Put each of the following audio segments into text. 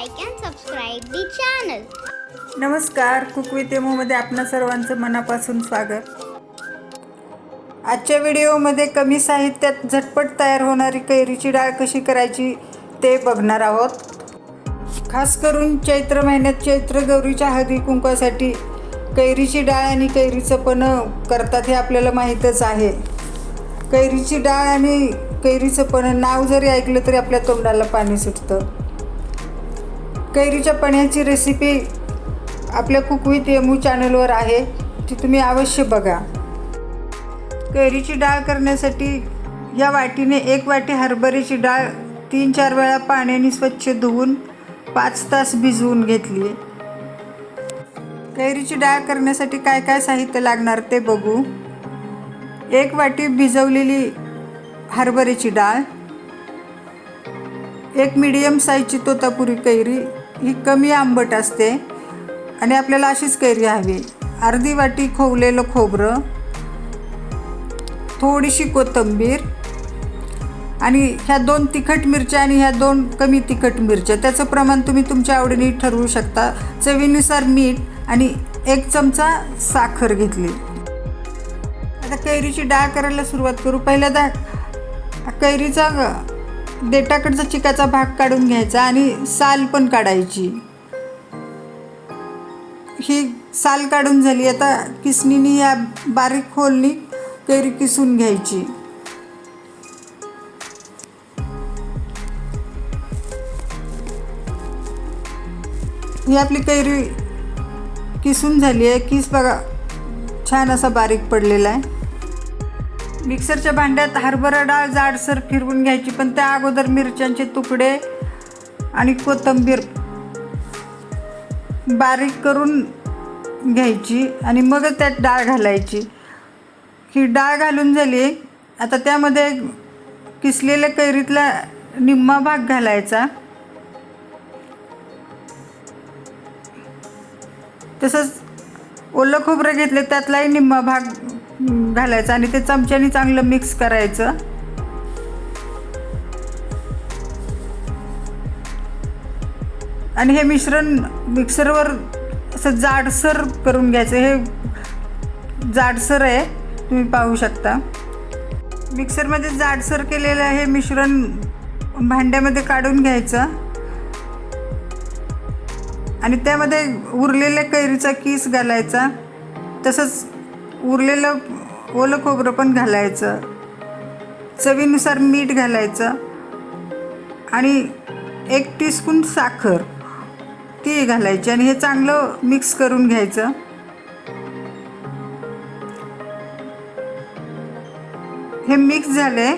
Like and subscribe the channel नमस्कार कुकवी मध्ये आपणा सर्वांचं मनापासून स्वागत. आजच्या व्हिडिओमध्ये कमी साहित्यात झटपट तयार होणारी कैरीची डाळ कशी करायची ते बघणार आहोत. खास करून चैत्र महिन्यात चैत्र गौरीच्या हळदी कुंकवासाठी कैरीची डाळ आणि कैरीचं पण करतात हे आपल्याला माहीतच आहे. कैरीची डाळ आणि कैरीचं पण नाव जरी ऐकलं तरी आपल्या तोंडाला पाणी सुटतं. कैरीच्या पण्याची रेसिपी आपल्या कुकवित एमू चॅनलवर आहे. ती तुम्ही अवश्य बघा. कैरीची डाळ करण्यासाठी या वाटीने एक वाटी हरभऱ्याची डाळ तीन चार वेळा पाण्याने स्वच्छ धुवून पाच तास भिजवून घेतली. कैरीची डाळ करण्यासाठी काय काय साहित्य लागणार ते बघू. एक वाटी भिजवलेली हरभऱ्याची डाळ. एक मिडियम साईजची तोतापुरी कैरी. ही कमी आंबट असते आणि आपल्याला अशीच कैरी हवी. अर्धी वाटी खोवलेलं खोबरं थोडीशी कोथिंबीर आणि ह्या दोन तिखट मिरच्या आणि ह्या दोन कमी तिखट मिरच्या. त्याचं प्रमाण तुम्ही तुमच्या आवडीने ठरवू शकता. चवीनुसार मीठ आणि एक चमचा साखर घेतली. आता कैरीची डाळ करायला सुरुवात करू. पहिल्यांदा कैरीचा देठाकडचा चिकाचा भाग काढून घ्यायचा आणि साल पण काढायची. ही साल काढून झाली. आता किसणीने या बारीक खोलनी कैरी किसून घ्यायची. ही आपली कैरी किसून झाली आहे. किस बघा छान असा बारीक पडलेला आहे. मिक्सरच्या भांड्यात हरभरा डाळ जाडसर फिरवून घ्यायची पण त्या अगोदर मिरच्यांचे तुकडे आणि कोथिंबीर बारीक करून घ्यायची आणि मगच त्यात डाळ घालायची. ही डाळ घालून झाली. आता त्यामध्ये किसलेल्या कैरीतला निम्मा भाग घालायचा. तसंच ओलं खोबरं घेतलं त्यातलाही निम्मा भाग घालायचं आणि ते चमच्याने चांगलं मिक्स करायचं. आणि हे मिश्रण मिक्सरवर असं जाडसर करून घ्यायचं. हे जाडसर आहे तुम्ही पाहू शकता. मिक्सरमध्ये जाडसर केलेलं हे मिश्रण भांड्यामध्ये काढून घ्यायचं. आणि त्यामध्ये उरलेल्या कैरीचा कीस घालायचा. तसंच उरलेलं ओलं खोबरं पण घालायचं. चवीनुसार मीठ घालायचं. आणि एक टीस्पून साखर ती घालायची आणि हे चांगलं मिक्स करून घ्यायचं. हे मिक्स झाले.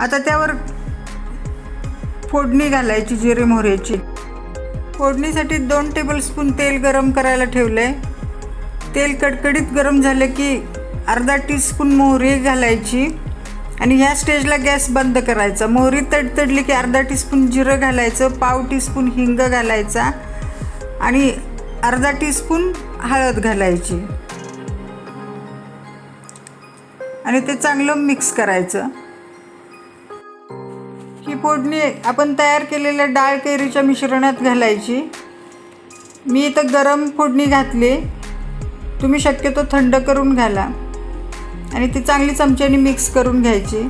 आता त्यावर फोडणी घालायची जिरे मोहऱ्याची फोडणीसाठी दोन टेबलस्पून तेल गरम करायला ठेवले तेल कडकडीत गरम झालं की अर्धा टीस्पून मोहरी घालायची आणि ह्या स्टेजला गॅस बंद करायचा. मोहरी तडतडली की अर्धा टीस्पून जिरं घालायचं पाव टीस्पून हिंग घालायचा आणि अर्धा टीस्पून हळद घालायची. आणि ते चांगलं मिक्स करायचं. ही फोडणी आपण तयार केलेल्या डाळ कैरीच्या मिश्रणात घालायची. मी इथं गरम फोडणी घातली. तुम्ही शक्यतो थंड करून घाला. आणि ती चांगली चमच्याने मिक्स करून घ्यायची.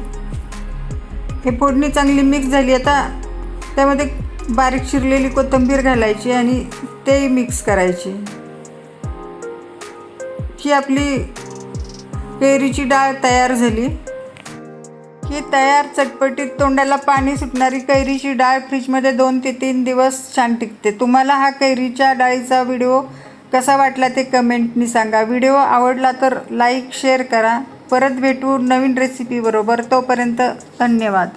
हे फोडणी चांगली मिक्स झाली आता त्यामध्ये बारीक शिरलेली कोथिंबीर घालायची आणि तेही मिक्स करायची. ही आपली कैरीची डाळ तयार झाली. ही तयार चटपटीत तोंडाला पाणी सुटणारी कैरीची डाळ फ्रीजमध्ये दोन ते तीन दिवस छान टिकते. तुम्हाला हा कैरीच्या डाळीचा व्हिडिओ कसा वाटला ते कमेंटनी सांगा. व्हिडिओ आवडला तर लाईक शेअर करा. परत भेटू नवीन रेसिपीबरोबर तोपर्यंत धन्यवाद.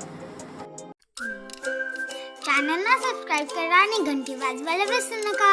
चॅनलला सबस्क्राईब करा आणि घंटी वाजवायला विसरू नका